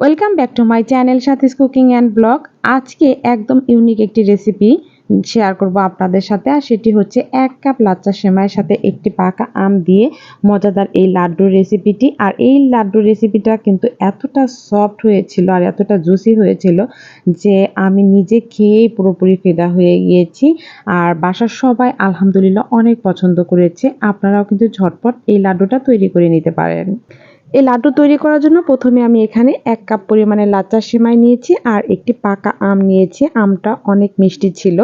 Welcome back to my channel Sathi's cooking and blog আজকে একদম unique একটি recipe share করব আপনাদের সাথে, আর সেটি হচ্ছে এক কাপ লাচ্চা সেমাইয়ের সাথে একটি পাকা আম দিয়ে মজাদার এই লাড্ডুর রেসিপিটি আর এই লাড্ডুর রেসিপিটা কিন্তু এতটা সফট হয়েছিল আর এতটা জুসি হয়েছিল যে আমি নিজে খেয়েই পুরোপুরি ফেদা হয়ে গিয়েছি। আর বাসার সবাই আলহামদুলিল্লাহ অনেক পছন্দ করেছে। আপনারাও কিন্তু ঝটপট এই লাড্ডুটা তৈরি করে নিতে পারেন। এই লাড্ডু তৈরি করার জন্য প্রথমে আমি এখানে এক কাপ পরিমাণে লাচ্চা সেমাই নিয়েছি আর একটি পাকা আম নিয়েছি। আমটা অনেক মিষ্টি ছিল।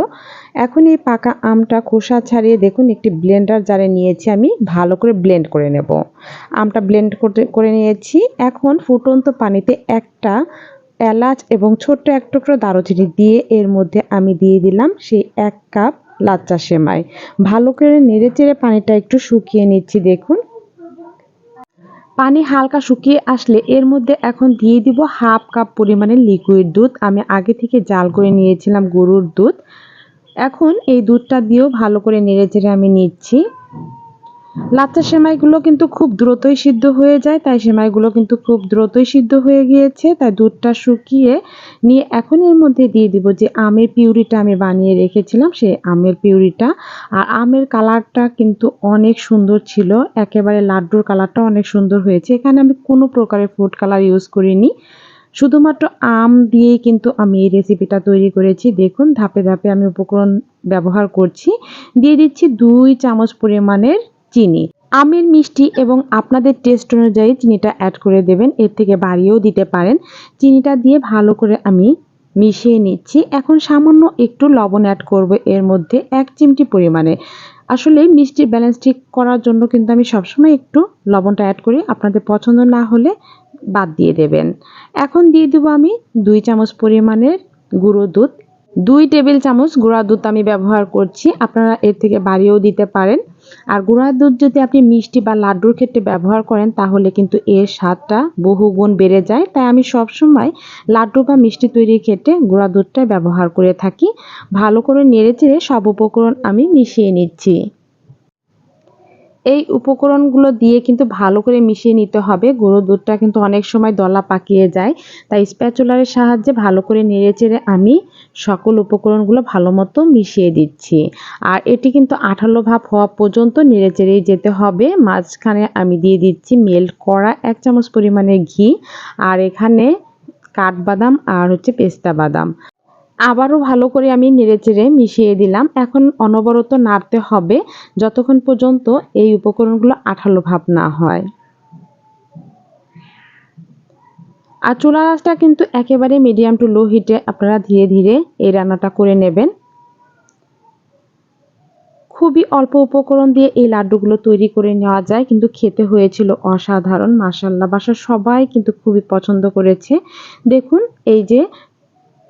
এখন এই পাকা আমটা খোসা ছাড়িয়ে দেখুন, একটি ব্লেন্ডার জারে নিয়েছি আমি। ভালো করে ব্লেন্ড করে নেব। আমটা ব্লেন্ড করতে, করে নিয়েছি। এখন ফুটন্ত পানিতে একটা এলাচ এবং ছোট্ট এক টুকরো দারুচিনি দিয়ে এর মধ্যে আমি দিয়ে দিলাম সেই এক কাপ লাচ্চা সেমাই। ভালো করে নেড়ে চেড়ে পানিটা একটু শুকিয়ে নিচ্ছি, দেখুন। পানি হালকা শুকিয়ে আসলে এর মধ্যে এখন দিয়ে দিব হাফ কাপ পরিমাণে লিকুইড দুধ। আমি আগে থেকে জাল করে নিয়েছিলাম গরুর দুধ। এখন এই দুধটা দিয়েও ভালো করে নেড়ে চেড়ে আমি নিচ্ছি। লাচ্চা সেমাইগুলো কিন্তু খুব দ্রুতই সিদ্ধ হয়ে যায়, তাই সেমাইগুলো কিন্তু খুব দ্রুতই সিদ্ধ হয়ে গিয়েছে, তাই দুধটা শুকিয়ে নিয়ে এখন এর মধ্যে দিয়ে দিব যে আমের পিউরিটা আমি বানিয়ে রেখেছিলাম, সেই আমের পিউরিটা। আর আমের কালারটা কিন্তু অনেক সুন্দর ছিল, একেবারে লাড্ডুর কালারটা অনেক সুন্দর হয়েছে। এখানে আমি কোনো প্রকারের ফুড কালার ইউজ করিনি, শুধুমাত্র আম দিয়েই কিন্তু আমি এই রেসিপিটা তৈরি করেছি। দেখুন, ধাপে ধাপে আমি উপকরণ ব্যবহার করছি। দিয়ে দিচ্ছি দুই চামচ পরিমাণের চিনি। আমের মিষ্টি এবং আপনাদের টেস্ট অনুযায়ী চিনিটা অ্যাড করে দেবেন। এর থেকে বাড়িয়েও দিতে পারেন। চিনিটা দিয়ে ভালো করে আমি মিশিয়ে নিচ্ছি। এখন সামান্য একটু লবণ অ্যাড করব এর মধ্যে এক চিমটি পরিমাণে। আসলে মিষ্টি ব্যালেন্স ঠিক করার জন্য কিন্তু আমি সবসময় একটু লবণটা অ্যাড করি। আপনাদের পছন্দ না হলে বাদ দিয়ে দেবেন। এখন দিয়ে দেবো আমি দুই চামচ পরিমাণের গুঁড়ো দুধ। দুই টেবিল চামচ গুঁড়া দুধ আমি ব্যবহার করছি। আপনারা এর থেকে বাড়িয়েও দিতে পারেন। আর গুঁড়ার দুধ যদি আপনি মিষ্টি বা লাড্ডুর ক্ষেত্রে ব্যবহার করেন, তাহলে কিন্তু এর স্বাদটা বহুগুণ বেড়ে যায়। তাই আমি সবসময় লাড্ডু বা মিষ্টি তৈরির ক্ষেত্রে গুঁড়া দুধটা ব্যবহার করে থাকি। ভালো করে নেড়ে চেড়ে সব উপকরণ আমি মিশিয়ে নিচ্ছি। এই উপকরণগুলো দিয়ে কিন্তু ভালো করে মিশিয়ে নিতে হবে। গরুর দুধটা কিন্তু অনেক সময় দলা পাকিয়ে যায়। তাই স্প্যাচুলারের সাহায্যে ভালো করে নেড়ে চেড়ে আমি সকল উপকরণগুলো ভালো মতো মিশিয়ে দিচ্ছি। আর এটি কিন্তু আঠালো ভাব হওয়া পর্যন্ত নেড়ে চেড়েই যেতে হবে। মাঝখানে আমি দিয়ে দিচ্ছি মেল্ট করা এক চামচ পরিমাণে ঘি। আর এখানে কাঠবাদাম আর হচ্ছে পেস্তা বাদাম। আবারও ভালো করে আমি নেড়েচেড়ে মিশিয়ে দিলাম। এখন অনবরত নাড়তে হবে যতক্ষণ পর্যন্ত এই উপকরণগুলো আঠালো ভাব না হয়। আর চুলা আঁচটা কিন্তু একেবারে মিডিয়াম টু লো হিটে আপনারা ধীরে ধীরে এই রান্নাটা করে নেবেন। খুবই অল্প উপকরণ দিয়ে এই লাড্ডুগুলো তৈরি করে নেওয়া যায়, কিন্তু খেতে হয়েছিল অসাধারণ। মাসাল্লাহ বাসা সবাই কিন্তু খুবই পছন্দ করেছে। দেখুন, এই যে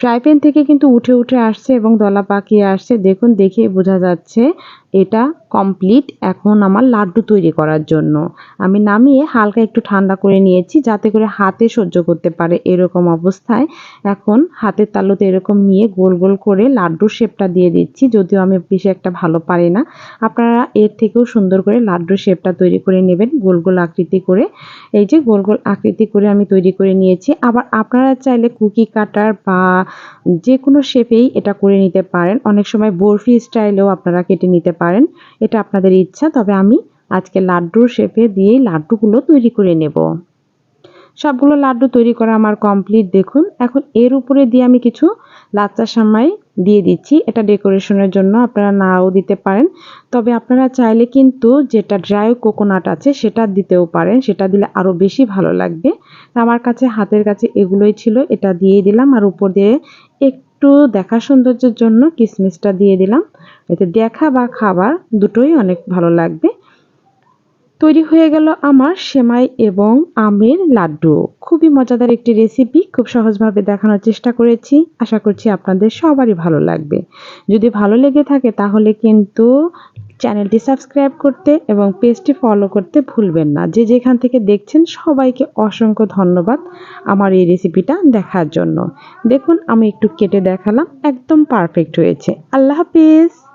ফ্রাই প্যান থেকে কিন্তু উঠে উঠে আসছে এবং দলা পাকিয়ে আসছে। দেখুন দেখে বোঝা যাচ্ছে এটা কমপ্লিট এখন আমার লাড্ডু তৈরি করার জন্য। আমি নামিয়ে হালকা একটু ঠান্ডা করে নিয়েছি যাতে করে হাতে সহ্য করতে পারে এরকম অবস্থায়। এখন হাতের তালুতে এরকম নিয়ে গোল গোল করে লাড্ডুর শেপটা দিয়ে দিচ্ছি, যদিও আমি বেশি একটা ভালো পারি না। আপনারা এর থেকেও সুন্দর করে লাড্ডুর শেপটা তৈরি করে নেবেন, গোল গোল আকৃতি করে। এই যে গোল গোল আকৃতি করে আমি তৈরি করে নিয়েছি। আবার আপনারা চাইলে কুকি কাটার বা যে কোনো শেপেই এটা করে নিতে পারেন। অনেক সময় বরফি স্টাইলেও আপনারা কেটে নিতে পারেন, এটা আপনাদের ইচ্ছা, তবে আমি আজকে লাড্ডুর শেপে দিয়ে লাড্ডুগুলো তৈরি করে নেব। সবগুলো লাড্ডু তৈরি করা আমার কমপ্লিট, দেখুন। এখন এর উপরে দিয়ে আমি কিছু লাচ্চা সামাই দিয়ে দিচ্ছি। এটা ডেকোরেশনের জন্য আপনারা নাও দিতে পারেন। তবে আপনারা চাইলে কিন্তু যেটা ড্রাই কোকোনাট আছে সেটা দিতেও পারেন, সেটা দিলে আরও বেশি ভালো লাগবে। আমার কাছে, হাতের কাছে এগুলোই ছিল, এটা দিয়ে দিলাম। আর উপর দিয়ে একটু দেখা সৌন্দর্যের জন্য কিসমিসটা দিয়ে দিলাম। এতে দেখা বা খাবার দুটোই অনেক ভালো লাগবে। তৈরি হয়ে গেল আমার সেমাই এবং আমের লাড্ডু। খুবই মজাদার একটি রেসিপি খুব সহজভাবে দেখানোর চেষ্টা করেছি। আশা করছি আপনাদের সবারই ভালো লাগবে। যদি ভালো লেগে থাকে তাহলে কিন্তু চ্যানেলটি সাবস্ক্রাইব করতে এবং পেজটি ফলো করতে ভুলবেন না। যে যেখান থেকে দেখছেন, সবাইকে অসংখ্য ধন্যবাদ আমার এই রেসিপিটা দেখার জন্য। দেখুন, আমি একটু কেটে দেখালাম, একদম পারফেক্ট হয়েছে। আল্লাহ হাফিজ!